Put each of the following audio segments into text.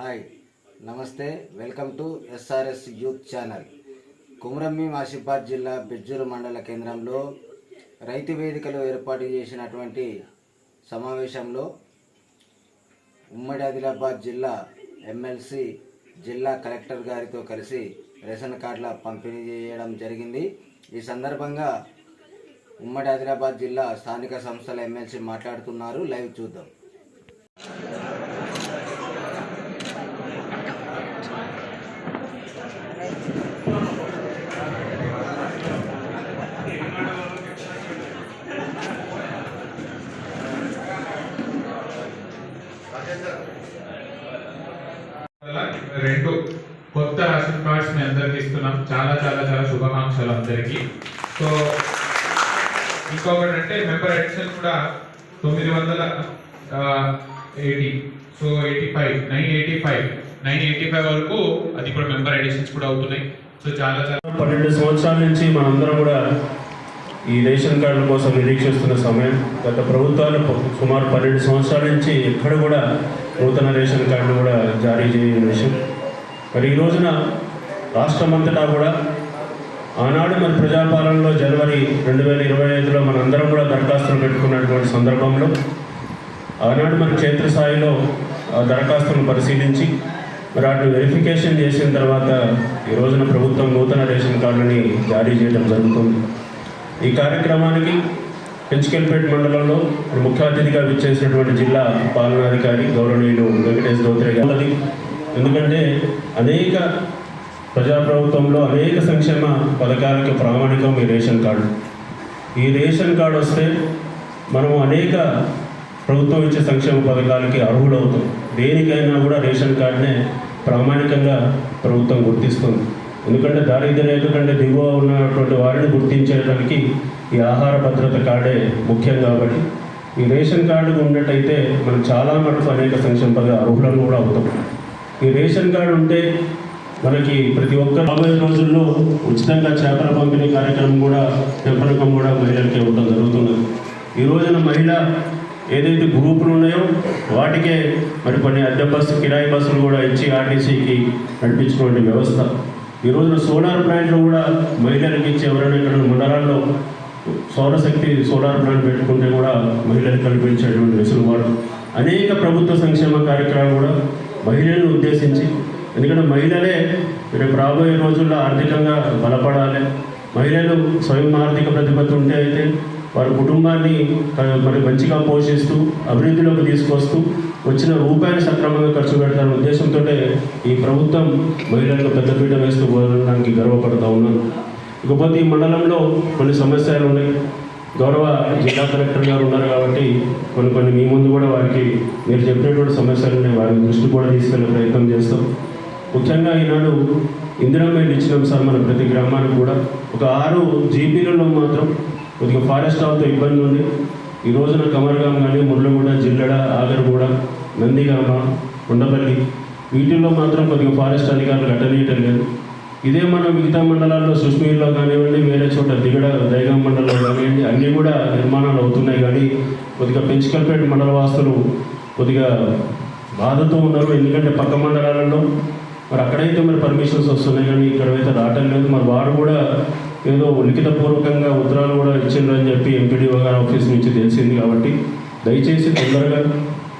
Hi నమస్తే welcome to SRS youth channel. కుమరమ్మి Asifabad జిల్లా బెజ్జూరు మండల కేంద్రంలో రైతు వేదికలో ఏర్పాటు చేసినటువంటి సమావేశంలో ఉమ్మడి ఆదిలాబాద్ జిల్లా ఎమ్మెల్సీ జిల్లా కలెక్టర్ గారితో కలిసి రేషన్ కార్డుల పంపిణీ చేయడం జరిగింది. ఈ సందర్భంగా ఉమ్మడి ఆదిలాబాద్ జిల్లా స్థానిక సంస్థల ఎమ్మెల్సీ మాట్లాడుతున్నారు. లైవ్ చూద్దాం. రెండు కొత్త రేషన్ కార్డ్స్ మీ అందరికి ఇస్తున్నాం. చాలా చాలా చాలా శుభాకాంక్షలు అందరికీ. సో ఇంకొకటి అంటే మెంబర్ అడిషన్ కూడా తొమ్మిది వందల eighty. So eighty five nine eighty five. Nine eighty five వరకు అది కూడా మెంబర్ ఎడిషన్స్ కూడా అవుతున్నాయి. సో చాలా చాలా పన్నెండు సంవత్సరాల నుంచి మనందరం కూడా ఈ రేషన్ కార్డుల కోసం నిరీక్షిస్తున్న సమయం. గత ప్రభుత్వాలు సుమారు పన్నెండు సంవత్సరాల నుంచి ఎక్కడ కూడా నూతన రేషన్ కార్డులు కూడా జారీ చేయని విషయం. మరి ఈ రోజున రాష్ట్రమంతటా కూడా ఆనాడు మరి ప్రజాపాలనలో జనవరి రెండు వేల ఇరవై ఐదులో మనందరం కూడా దరఖాస్తులు పెట్టుకున్నటువంటి సందర్భంలో ఆనాడు మన క్షేత్రస్థాయిలో దరఖాస్తులను పరిశీలించి మరి వాటిని వెరిఫికేషన్ చేసిన తర్వాత ఈ రోజున ప్రభుత్వం నూతన రేషన్ కార్డుని జారీ చేయడం జరుగుతుంది. ఈ కార్యక్రమానికి పెంచుకెల్పేట మండలంలో ముఖ్య అతిథిగా విచ్చేసినటువంటి జిల్లా పాలనాధికారి గౌరవనీయులు వెంకటేష్ దోత్రే గారి ఎందుకంటే అనేక ప్రజాప్రభుత్వంలో అనేక సంక్షేమ పథకాలకు ప్రామాణికం ఈ రేషన్ కార్డు. ఈ రేషన్ కార్డు వస్తే మనం అనేక ప్రభుత్వం ఇచ్చే సంక్షేమ పథకాలకి అర్హులవుతాం. దేనికైనా కూడా రేషన్ కార్డునే ప్రామాణికంగా ప్రభుత్వం గుర్తిస్తుంది. ఎందుకంటే దారిద్ర రేఖ కంటే దిగువ ఉన్నటువంటి వారిని గుర్తించడానికి ఈ ఆహార భద్రత కార్డే ముఖ్యం కాబట్టి ఈ రేషన్ కార్డు ఉన్నట్టయితే మనం చాలా మటుకు అనేక సంక్షేమ పథక అర్హులను కూడా అవుతాం. ఈ రేషన్ కార్డు ఉంటే మనకి ప్రతి ఒక్క రాబోయే రోజుల్లో ఉచితంగా చేపల పంపిణీ కార్యక్రమం కూడా పెంపకం కూడా మహిళలకి ఇవ్వడం జరుగుతున్నది. ఈ రోజున మహిళ ఏదైతే గ్రూపులు ఉన్నాయో వాటికే మరి కొన్ని అద్దె బస్సు కిరాయి బస్సులు కూడా ఇచ్చి ఆర్టీసీకి నడిపించుకునే వ్యవస్థ. ఈ రోజున సోలార్ ప్లాంట్లు కూడా మహిళలకు ఇచ్చి ఎవరైనా ఇక్కడ మండలాల్లో సౌరశక్తి సోలార్ ప్లాంట్ పెట్టుకుంటే కూడా మహిళలకు కల్పించేటువంటి వెసులుబాటు. అనేక ప్రభుత్వ సంక్షేమ కార్యక్రమాలు కూడా మహిళలను ఉద్దేశించి ఎందుకంటే మహిళలే రేపు రాబోయే రోజుల్లో ఆర్థికంగా బలపడాలి. మహిళలు స్వయం ఆర్థిక ప్రతిపత్తి ఉంటే అయితే వారి కుటుంబాన్ని మరి మంచిగా పోషిస్తూ అభివృద్ధిలోకి తీసుకొస్తూ వచ్చిన రూపాయలు సక్రమంగా ఖర్చు పెడతారనే ఉద్దేశంతో ఈ ప్రభుత్వం మహిళలకు పెద్దపీట వేస్తూ పోవడానికి గర్వపడుతూ ఉన్నాను ఇకపోతే ఈ మండలంలో కొన్ని సమస్యలు ఉన్నాయి. గౌరవ జిల్లా కలెక్టర్ గారు ఉన్నారు కాబట్టి కొన్ని కొన్ని మీ ముందు కూడా వారికి మీరు చెప్పినటువంటి సమస్యలు ఉన్నాయి. వారి దృష్టి కూడా తీసుకెళ్ళే ప్రయత్నం చేస్తాం. ముఖ్యంగా ఈనాడు ఇందిరామేలు ఇచ్చినాం సార్ మన ప్రతి గ్రామానికి కూడా. ఒక ఆరు జీపీలలో మాత్రం కొద్దిగా ఫారెస్ట్ ఆఫ్తో ఇబ్బంది ఉంది. ఈ రోజున కమర్గాం కానీ ముర్లగూడ జిల్లడ ఆగరగూడ నందిగామ ఉండపల్లి వీటిల్లో మాత్రం కొద్దిగా ఫారెస్ట్ అధికారులు కట్టనీయటం లేదు. ఇదే మన మిగతా మండలాల్లో సుష్మీర్లో కానివ్వండి వేరే చోట దిగడ దైగా మండలంలో కానివ్వండి అన్నీ కూడా నిర్మాణాలు అవుతున్నాయి. కానీ కొద్దిగా పెంచుకల్పేట మండల వాసులు కొద్దిగా బాధతో ఉన్నారు. ఎందుకంటే పక్క మండలాలలో మరి అక్కడైతే మరి పర్మిషన్స్ వస్తున్నాయి. కానీ ఇక్కడైతే రావటం లేదు. మరి వారు కూడా ఏదో లిఖితపూర్వకంగా ఉత్తరాలు కూడా ఇచ్చిండ్రని చెప్పి ఎంపీడీఓ గారి ఆఫీస్ నుంచి తెలిసింది కాబట్టి దయచేసి తొందరగా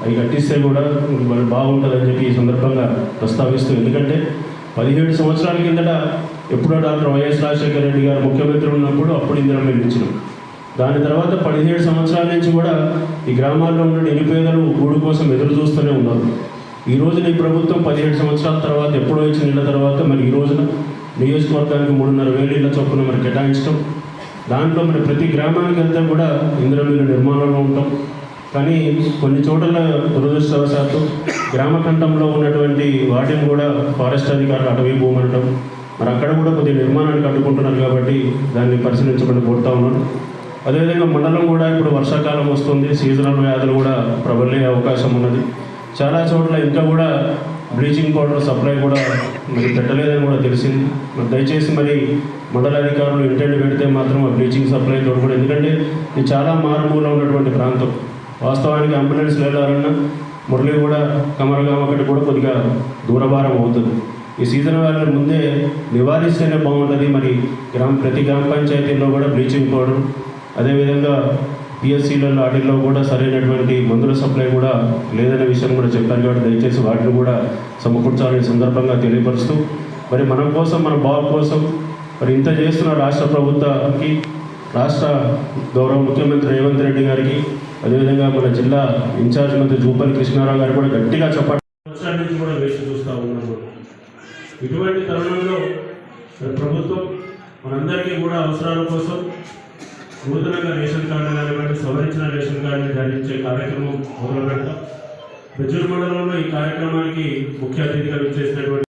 అవి కట్టిస్తే కూడా మరి బాగుంటుందని చెప్పి ఈ సందర్భంగా ప్రస్తావిస్తూ ఎందుకంటే పదిహేడు సంవత్సరాల కిందట ఎప్పుడో డాక్టర్ వైఎస్ రాజశేఖర రెడ్డి గారు ముఖ్యమంత్రి ఉన్నప్పుడు అప్పుడు ఇందిరా మేము దాని తర్వాత పదిహేడు సంవత్సరాల నుంచి కూడా ఈ గ్రామాల్లో ఉన్న నిరుపేదలు గూడు కోసం ఎదురు చూస్తూనే ఉన్నారు. ఈ రోజున ఈ ప్రభుత్వం పదిహేడు సంవత్సరాల తర్వాత ఎప్పుడో ఇచ్చిన ఇళ్ళ తర్వాత మరి ఈ రోజున నియోజకవర్గానికి మూడున్నర వేలు ఇళ్ళ చొప్పున మరి కేటాయించడం దాంట్లో మరి ప్రతి గ్రామానికి వెళ్తే కూడా ఇంద్రవీలు నిర్మాణంలో ఉంటాం. కానీ కొన్ని చోట్ల దురదృష్టవశాత్తు గ్రామ కంఠంలో ఉన్నటువంటి వాటిని కూడా ఫారెస్ట్ అధికారులు అటవీ భూమి అనడం మరి అక్కడ కూడా కొద్దిగా నిర్మాణానికి అడ్డుకుంటున్నారు కాబట్టి దాన్ని పరిశీలించమని కోరుతా ఉన్నాను అదేవిధంగా మండలం కూడా ఇప్పుడు వర్షాకాలం వస్తుంది సీజనల్ వ్యాధులు కూడా ప్రబలే అవకాశం ఉన్నది. చాలా చోట్ల ఇంకా కూడా బ్లీచింగ్ పౌడర్ సప్లై కూడా మరి పెట్టలేదని కూడా తెలిసింది. మరి దయచేసి మరి మండల అధికారులు ఇంటెంట్ పెడితే మాత్రం ఆ బ్లీచింగ్ సప్లై తోడుకోవడం ఎందుకంటే ఇది చాలా మారుమూల ఉన్నటువంటి ప్రాంతం. వాస్తవానికి అంబులెన్స్ వెళ్ళాలన్నా మురళి కూడా కమరగామ ఒకటి కూడా కొద్దిగా దూరభారం అవుతుంది. ఈ సీజన్ వేళ ముందే నివారిస్తేనే బాగుంటుంది. మరి గ్రామ ప్రతి గ్రామ పంచాయతీలో కూడా బ్లీచింగ్ పౌడర్ అదేవిధంగా పిఎస్సీలలో వాటిల్లో కూడా సరైనటువంటి మందుల సప్లై కూడా లేదనే విషయం కూడా చెప్పారు కాబట్టి దయచేసి వాటిని కూడా సమకూర్చాలని సందర్భంగా తెలియపరుస్తూ మరి మన కోసం మన బాబు కోసం మరి ఇంత చేస్తున్న రాష్ట్ర ప్రభుత్వానికి రాష్ట్ర గౌరవ ముఖ్యమంత్రి రేవంత్ రెడ్డి గారికి అదేవిధంగా మన జిల్లా ఇన్ఛార్జ్ మంత్రి జూపల్లి కృష్ణారావు గారు కూడా గట్టిగా చెప్పండి నుంచి కూడా వేసి చూస్తూ ఉన్నాము. ఇటువంటి తరుణంలో ప్రభుత్వం మనందరికీ కూడా అవసరాల కోసం నూతనంగా రేషన్ కార్డు కానివ్వండి సవరించిన రేషన్ కార్డుని ధరించే కార్యక్రమం మొదలు పెడతాం బెజ్జూరు మండలంలో ఈ కార్యక్రమానికి ముఖ్య అతిథిగా విచ్చేసినటువంటి